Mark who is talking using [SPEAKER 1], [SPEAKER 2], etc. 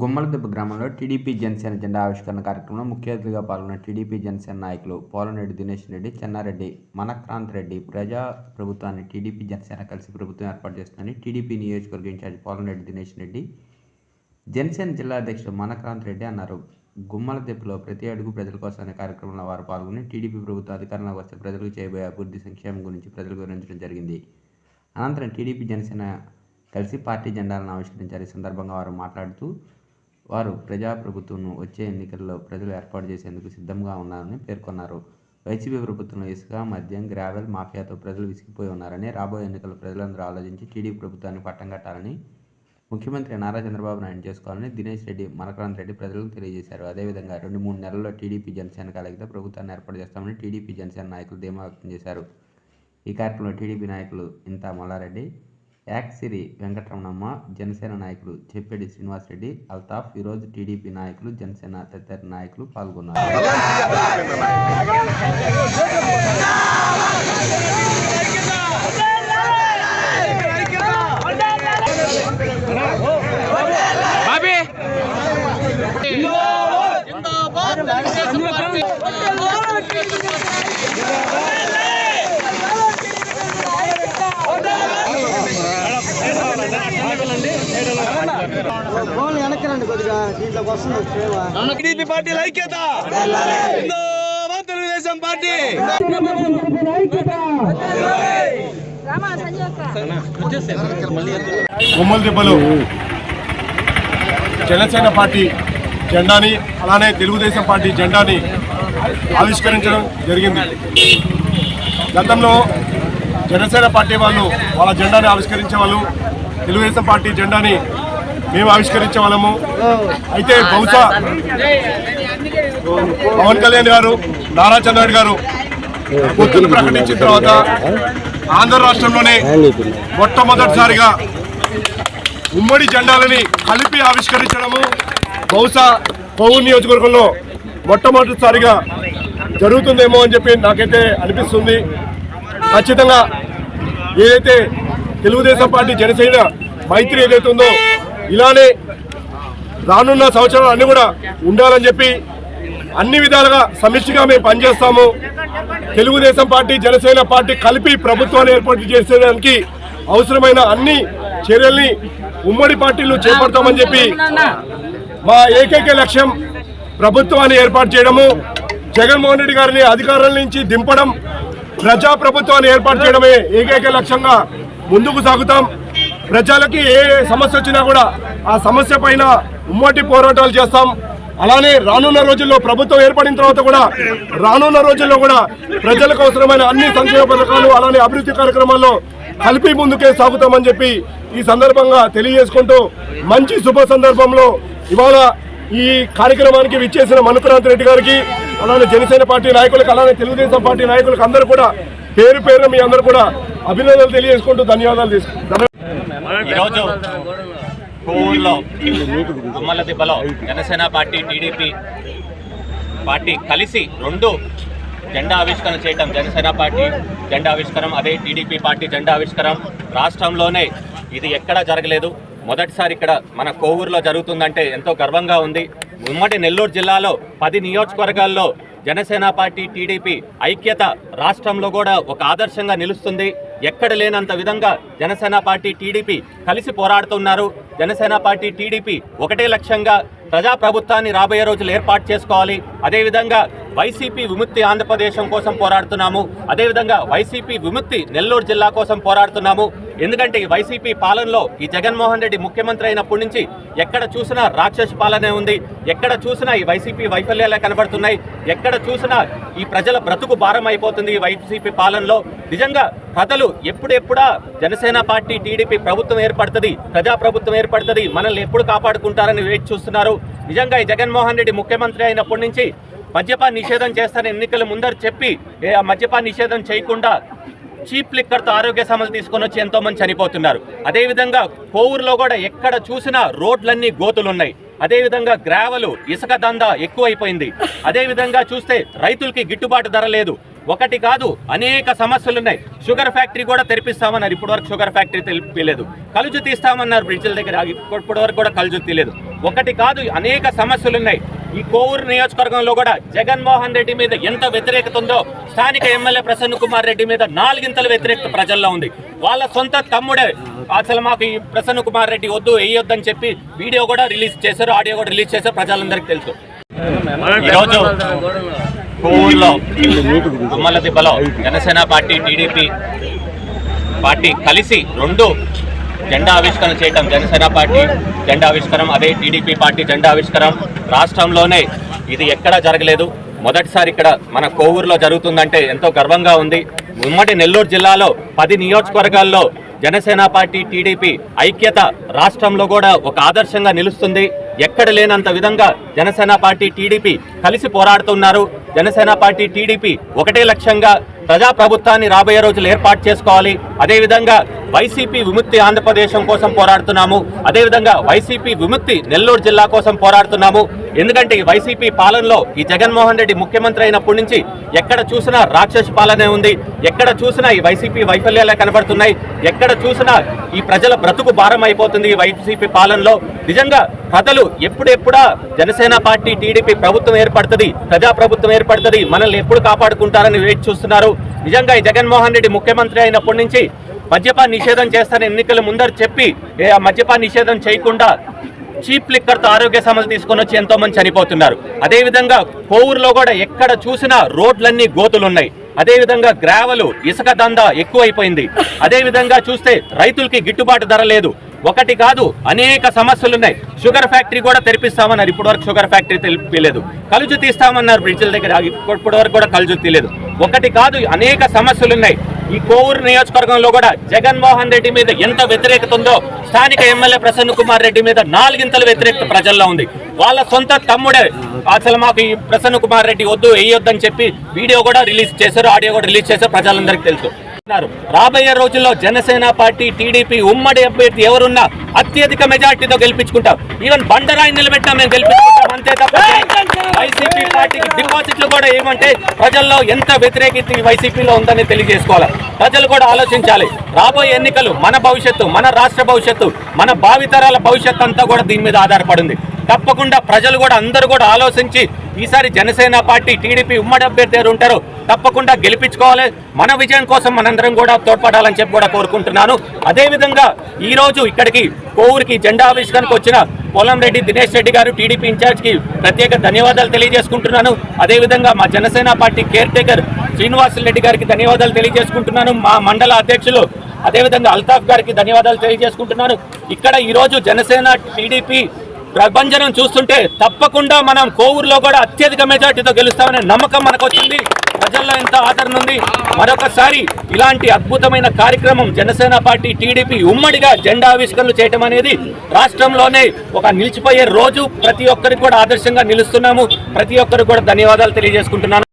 [SPEAKER 1] గుమ్మలదెబ్బ గ్రామంలో టీడీపీ జనసేన జెండా ఆవిష్కరణ కార్యక్రమంలో ముఖ్య అతిథిగా పాల్గొన్న టీడీపీ జనసేన నాయకులు పోలనరెడ్డి దినేష్ రెడ్డి చెన్నారెడ్డి మనక్రాంత్ రెడ్డి ప్రజా ప్రభుత్వాన్ని టీడీపీ జనసేన కలిసి ప్రభుత్వం ఏర్పాటు చేస్తుందని టీడీపీ నియోజకవర్గ ఇన్ఛార్జ్ పోలనరెడ్డి దినేష్ రెడ్డి జనసేన జిల్లా అధ్యక్షుడు మనక్రాంత్ రెడ్డి అన్నారు. గుమ్మలదెబ్బలో ప్రతి అడుగు ప్రజల కోసం అనే కార్యక్రమంలో వారు పాల్గొని టీడీపీ ప్రభుత్వం అధికారంలోకి వస్తే ప్రజలకు చేయబోయే అభివృద్ధి సంక్షేమం గురించి ప్రజలకు వివరించడం జరిగింది. అనంతరం టీడీపీ జనసేన కలిసి పార్టీ జెండాలను ఆవిష్కరించారు. ఈ సందర్భంగా వారు మాట్లాడుతూ వారు ప్రజాప్రభుత్వంను వచ్చే ఎన్నికల్లో ప్రజలు ఏర్పాటు చేసేందుకు సిద్ధంగా ఉన్నారని పేర్కొన్నారు. వైసీపీ ప్రభుత్వంలో ఇసుక మద్యం గ్రావెల్ మాఫియాతో ప్రజలు విసిగిపోయి ఉన్నారని రాబోయే ఎన్నికల్లో ప్రజలందరూ ఆలోచించి టీడీపీ ప్రభుత్వాన్ని పట్టం కట్టాలని ముఖ్యమంత్రి నారా చంద్రబాబు నాయుడు చేసుకోవాలని దినేష్ రెడ్డి మనక్రాంత్ రెడ్డి ప్రజలకు తెలియజేశారు. అదేవిధంగా రెండు మూడు నెలల్లో టీడీపీ జనసేన కలిగితే ప్రభుత్వాన్ని ఏర్పాటు చేస్తామని టీడీపీ జనసేన నాయకులు ధీమా వ్యక్తం చేశారు. ఈ కార్యక్రమంలో టీడీపీ నాయకులు ఇంతా మల్లారెడ్డి యాక్సిరి వెంకటరమణమ్మ జనసేన నాయకులు చెప్పేడి శ్రీనివాసరెడ్డి అల్తాఫ్ ఈరోజు టీడీపీ నాయకులు జనసేన తదితర నాయకులు పాల్గొన్నారు.
[SPEAKER 2] ఫోన్ వెనక్కిరండి కొద్దిగా. దీంట్లోకి వస్తుంది సేవ.
[SPEAKER 3] టీడీపీ పార్టీ ఐక్యత. జిందాబాద్ తెలుగుదేశం పార్టీ.
[SPEAKER 4] రామా సంజయ్ అక్క
[SPEAKER 5] బొమ్మల దెబ్బలు జనసేన పార్టీ జెండాని అలానే తెలుగుదేశం పార్టీ జెండాని ఆవిష్కరించడం జరిగింది. గతంలో జనసేన పార్టీ వాళ్ళు వాళ్ళ జెండాని ఆవిష్కరించే వాళ్ళు తెలుగుదేశం పార్టీ జెండాని మేము ఆవిష్కరించే వాళ్ళము. అయితే బహుశా పవన్ కళ్యాణ్ గారు నారా చంద్రబాబు గారు పొత్తులు ప్రకటించిన తర్వాత ఆంధ్ర రాష్ట్రంలోనే మొట్టమొదటిసారిగా ఉమ్మడి జెండాలని కలిపి ఆవిష్కరించడము బహుశా పౌర్ నియోజకవర్గంలో మొట్టమొదటిసారిగా జరుగుతుందేమో అని చెప్పి నాకైతే అనిపిస్తుంది. ఖచ్చితంగా ఏదైతే తెలుగుదేశం పార్టీ జనసేన మైత్రి ఏదైతే ఉందో ఇలానే రానున్న సంవత్సరాలు అన్ని కూడా ఉండాలని చెప్పి అన్ని విధాలుగా సమిష్టిగా మేము పనిచేస్తాము. తెలుగుదేశం పార్టీ జనసేన పార్టీ కలిపి ప్రభుత్వాన్ని ఏర్పాటు చేసేదానికి అవసరమైన అన్ని చర్యల్ని ఉమ్మడి పార్టీలు చేపడతామని చెప్పి మా ఏకైక లక్ష్యం ప్రభుత్వాన్ని ఏర్పాటు చేయడము జగన్మోహన్ రెడ్డి గారిని అధికారం నుంచి దింపడం ప్రజా ప్రభుత్వాన్ని ఏర్పాటు చేయడమే ఏకైక లక్ష్యంగా ముందుకు సాగుతాం. ప్రజలకి ఏ సమస్య వచ్చినా కూడా ఆ సమస్య పైన ఉమ్మటి పోరాటాలు చేస్తాం. అలానే రానున్న రోజుల్లో ప్రభుత్వం ఏర్పడిన తర్వాత కూడా రానున్న రోజుల్లో కూడా ప్రజలకు అవసరమైన అన్ని సంక్షేమ పథకాలు అలానే అభివృద్ధి కార్యక్రమాల్లో కలిపి ముందుకే సాగుతామని చెప్పి ఈ సందర్భంగా తెలియజేసుకుంటూ మంచి శుభ సందర్భంలో ఇవాళ ఈ కార్యక్రమానికి విచ్చేసిన మనుక్రాంత్ రెడ్డి గారికి అలానే జనసేన పార్టీ నాయకులకు అలానే తెలుగుదేశం పార్టీ నాయకులకు అందరూ కూడా పేరు పేరు మీ అందరూ కూడా అభినందనలు తెలియజేసుకుంటూ ధన్యవాదాలు తీసుకుంటారు
[SPEAKER 6] ఈరోజు కోవూరులో గుమ్మల దిబ్బలో జనసేన పార్టీ టీడీపీ పార్టీ కలిసి రెండు జెండా ఆవిష్కరణ చేయటం. జనసేన పార్టీ జెండా ఆవిష్కరణ అదే టీడీపీ పార్టీ జెండా ఆవిష్కరణ రాష్ట్రంలోనే ఇది ఎక్కడా జరగలేదు. మొదటిసారి ఇక్కడ మన కోవూరులో జరుగుతుందంటే ఎంతో గర్వంగా ఉంది. ఉమ్మడి నెల్లూరు జిల్లాలో పది నియోజకవర్గాల్లో జనసేన పార్టీ టీడీపీ ఐక్యత రాష్ట్రంలో కూడా ఒక ఆదర్శంగా నిలుస్తుంది. ఎక్కడ లేనంత విధంగా జనసేన పార్టీ టీడీపీ కలిసి పోరాడుతున్నారు. జనసేన పార్టీ టీడీపీ ఒకటే లక్ష్యంగా ప్రజాప్రభుత్వాన్ని రాబోయే రోజులు ఏర్పాటు చేసుకోవాలి. అదేవిధంగా వైసీపీ విముక్తి ఆంధ్రప్రదేశం కోసం పోరాడుతున్నాము. అదేవిధంగా వైసీపీ విముక్తి నెల్లూరు జిల్లా కోసం పోరాడుతున్నాము. ఎందుకంటే ఈ వైసీపీ పాలనలో ఈ జగన్మోహన్ రెడ్డి ముఖ్యమంత్రి అయినప్పటి నుంచి ఎక్కడ చూసినా రాక్షస పాలనే ఉంది. ఎక్కడ చూసినా ఈ వైసీపీ వైఫల్యాలే కనబడుతున్నాయి. ఎక్కడ చూసినా ఈ ప్రజల బ్రతుకు భారం అయిపోతుంది ఈ వైసీపీ పాలనలో. నిజంగా ప్రజలు ఎప్పుడెప్పుడా జనసేన పార్టీ టీడీపీ ప్రభుత్వం ఏర్పడుతుంది ప్రజా ప్రభుత్వం ఏర్పడుతుంది మనల్ని ఎప్పుడు కాపాడుకుంటారని వెయిట్ చూస్తున్నారు. నిజంగా ఈ జగన్మోహన్ రెడ్డి ముఖ్యమంత్రి అయినప్పటి నుంచి మద్యపాన నిషేధం చేస్తారని ఎన్నికల ముందర చెప్పి ఏ మద్యపాన నిషేధం చేయకుండా చీప్ లిక్కర్తో ఆరోగ్య సమస్యలు తీసుకొని వచ్చి ఎంతో మంది చనిపోతున్నారు. అదేవిధంగా కోవూరులో కూడా ఎక్కడ చూసినా రోడ్లన్నీ గోతులున్నాయి. అదేవిధంగా గ్రావెలు ఇసుక దందా ఎక్కువైపోయింది. అదేవిధంగా చూస్తే రైతులకి గిట్టుబాటు ధర లేదు. ఒకటి కాదు అనేక సమస్యలు ఉన్నాయి షుగర్ ఫ్యాక్టరీ కూడా తెరిపిస్తామన్నారు. ఇప్పటివరకు షుగర్ ఫ్యాక్టరీ తెలిపలేదు కలుజు తీస్తామన్నారు బ్రిడ్జిల దగ్గర. ఇప్పటి వరకు కూడా కలుజు తీయలేదు. ఒకటి కాదు అనేక సమస్యలు ఉన్నాయి ఈ కోవూరు నియోజకవర్గంలో కూడా జగన్మోహన్ రెడ్డి మీద ఎంత వ్యతిరేకత ఉందో స్థానిక ఎమ్మెల్యే ప్రసన్న కుమార్ రెడ్డి మీద నాలుగింతల వ్యతిరేకత ప్రజల్లో ఉంది. వాళ్ళ సొంత తమ్ముడే. అసలు మాకు ఈ ప్రసన్న కుమార్ రెడ్డి వద్దు వేయొద్దని చెప్పి వీడియో కూడా రిలీజ్ చేశారు ఆడియో కూడా రిలీజ్ చేశారు ప్రజలందరికీ తెలుసు. ఈరోజు కోవూరులో అమ్మల దిబ్బలో జనసేన పార్టీ టీడీపీ పార్టీ కలిసి రెండు జెండా ఆవిష్కరణ చేయటం. జనసేన పార్టీ జెండా ఆవిష్కరణ అదే టీడీపీ పార్టీ జెండా ఆవిష్కరణ రాష్ట్రంలోనే ఇది ఎక్కడా జరగలేదు. మొదటిసారి ఇక్కడ మన కోవూరులో జరుగుతుందంటే ఎంతో గర్వంగా ఉంది. ఉమ్మడి నెల్లూరు జిల్లాలో పది నియోజకవర్గాల్లో జనసేన పార్టీ టీడీపీ ఐక్యత రాష్ట్రంలో కూడా ఒక ఆదర్శంగా నిలుస్తుంది. ఎక్కడ లేనంత విధంగా జనసేన పార్టీ టీడీపీ కలిసి పోరాడుతున్నారు. జనసేన పార్టీ టీడీపీ ఒకటే లక్ష్యంగా ప్రజాప్రభుత్వాన్ని రాబోయే రోజులు ఏర్పాటు చేసుకోవాలి. అదేవిధంగా వైసీపీ విముక్తి ఆంధ్రప్రదేశం కోసం పోరాడుతున్నాము. అదేవిధంగా వైసీపీ విముక్తి నెల్లూరు జిల్లా కోసం పోరాడుతున్నాము. ఎందుకంటే ఈ వైసీపీ పాలనలో ఈ జగన్మోహన్ రెడ్డి ముఖ్యమంత్రి అయినప్పటి నుంచి ఎక్కడ చూసినా రాక్షస పాలనే ఉంది. ఎక్కడ చూసినా ఈ వైసీపీ వైఫల్యాలే కనబడుతున్నాయి. ఎక్కడ చూసినా ఈ ప్రజల బ్రతుకు భారం అయిపోతుంది ఈ వైసీపీ పాలనలో. నిజంగా ప్రజలు ఎప్పుడెప్పుడా జనసేన పార్టీ టీడీపీ ప్రభుత్వం ఏర్పడుతుంది ప్రజా ప్రభుత్వం ఏర్పడుతుంది మనల్ని ఎప్పుడు కాపాడుకుంటారని వేచి చూస్తున్నారు. నిజంగా ఈ జగన్మోహన్ రెడ్డి ముఖ్యమంత్రి అయినప్పటి నుంచి మద్యపాన నిషేధం చేస్తారని ఎన్నికల ముందర చెప్పి ఏ ఆ మద్యపాన నిషేధం చేయకుండా చీప్ లిక్కర్తో ఆరోగ్య సమస్యలు తీసుకొని వచ్చి ఎంతో మంది చనిపోతున్నారు. అదేవిధంగా కోవూరులో కూడా ఎక్కడ చూసినా రోడ్లన్నీ గోతులున్నాయి. అదేవిధంగా గ్రావెలు ఇసుక దందా ఎక్కువైపోయింది. అదేవిధంగా చూస్తే రైతులకి గిట్టుబాటు ధర లేదు. ఒకటి కాదు అనేక సమస్యలున్నాయి. షుగర్ ఫ్యాక్టరీ కూడా తెరిపిస్తామన్నారు. ఇప్పటివరకు షుగర్ ఫ్యాక్టరీ తెలిపలేదు కలుజు తీస్తామన్నారు బ్రిడ్జిల దగ్గర. ఇప్పటి ఇప్పటివరకు కూడా కలుజు తీయలేదు ఒకటి కాదు అనేక సమస్యలు ఉన్నాయి ఈ కోవూరు నియోజకవర్గంలో కూడా జగన్మోహన్ రెడ్డి మీద ఎంత వ్యతిరేకత ఉందో స్థానిక ఎమ్మెల్యే ప్రసన్న కుమార్ రెడ్డి మీద నాలుగింతల వ్యతిరేకత ప్రజల్లో ఉంది. వాళ్ళ సొంత తమ్ముడే అసలు మాకు ఈ ప్రసన్న కుమార్ రెడ్డి వద్దు వేయొద్దని చెప్పి వీడియో కూడా రిలీజ్ చేశారు ఆడియో కూడా రిలీజ్ చేశారు ప్రజలందరికీ తెలుసు. రాబోయే రోజుల్లో జనసేన పార్టీ టీడీపీ ఉమ్మడి అభ్యర్థి ఎవరున్నా అత్యధిక మెజార్టీతో గెలిపించుకుంటాం. ఈవెన్ బండరాయి నిలబెట్టినా మేము గెలిపించుకుంటాం అంతే తప్ప వైసీపీ పార్టీకి డిపాజిట్లు కూడా ఏమంటే ప్రజల్లో ఎంత వ్యతిరేకత ఈ వైసీపీలో ఉందని తెలియజేసుకోవాలి. ప్రజలు కూడా ఆలోచించాలి. రాబోయే ఎన్నికలు మన భవిష్యత్తు మన రాష్ట్ర భవిష్యత్తు మన భావితరాల భవిష్యత్తు అంతా కూడా దీని మీద ఆధారపడింది తప్పకుండా ప్రజలు కూడా అందరూ కూడా ఆలోచించి ఈసారి జనసేన పార్టీ టీడీపీ ఉమ్మడి అభ్యర్థి ఉంటారు. తప్పకుండా గెలిపించుకోవాలి. మన విజయం కోసం మనందరం కూడా తోడ్పడాలని చెప్పి కూడా కోరుకుంటున్నాను. అదేవిధంగా ఈరోజు ఇక్కడికి కోవూరికి జెండా ఆవిష్కరణకు వచ్చిన పొలం రెడ్డి దినేష్ రెడ్డి గారు టీడీపీ ఇన్ఛార్జ్కి ప్రత్యేక ధన్యవాదాలు తెలియజేసుకుంటున్నాను. అదేవిధంగా మా Janasena party caretaker Srinivas Reddy గారికి ధన్యవాదాలు తెలియజేసుకుంటున్నాను. మా మండల అధ్యక్షులు అదేవిధంగా అల్తాఫ్ గారికి ధన్యవాదాలు తెలియజేసుకుంటున్నాను. ఇక్కడ ఈరోజు జనసేన టీడీపీ ప్రభంజనం చూస్తుంటే తప్పకుండా మనం కోవూరులో కూడా అత్యధిక మెజార్టీతో గెలుస్తామనే నమ్మకం మనకు వచ్చింది ప్రజల్లో ఎంత ఆదరణ ఉంది. మరొకసారి ఇలాంటి అద్భుతమైన కార్యక్రమం జనసేన పార్టీ టీడీపీ ఉమ్మడిగా జెండా ఆవిష్కరణలు చేయటం అనేది రాష్ట్రంలోనే ఒక నిలిచిపోయే రోజు. ప్రతి ఒక్కరికి కూడా ఆదర్శంగా నిలుస్తున్నాము. ప్రతి ఒక్కరికి కూడా ధన్యవాదాలు తెలియజేసుకుంటున్నాను.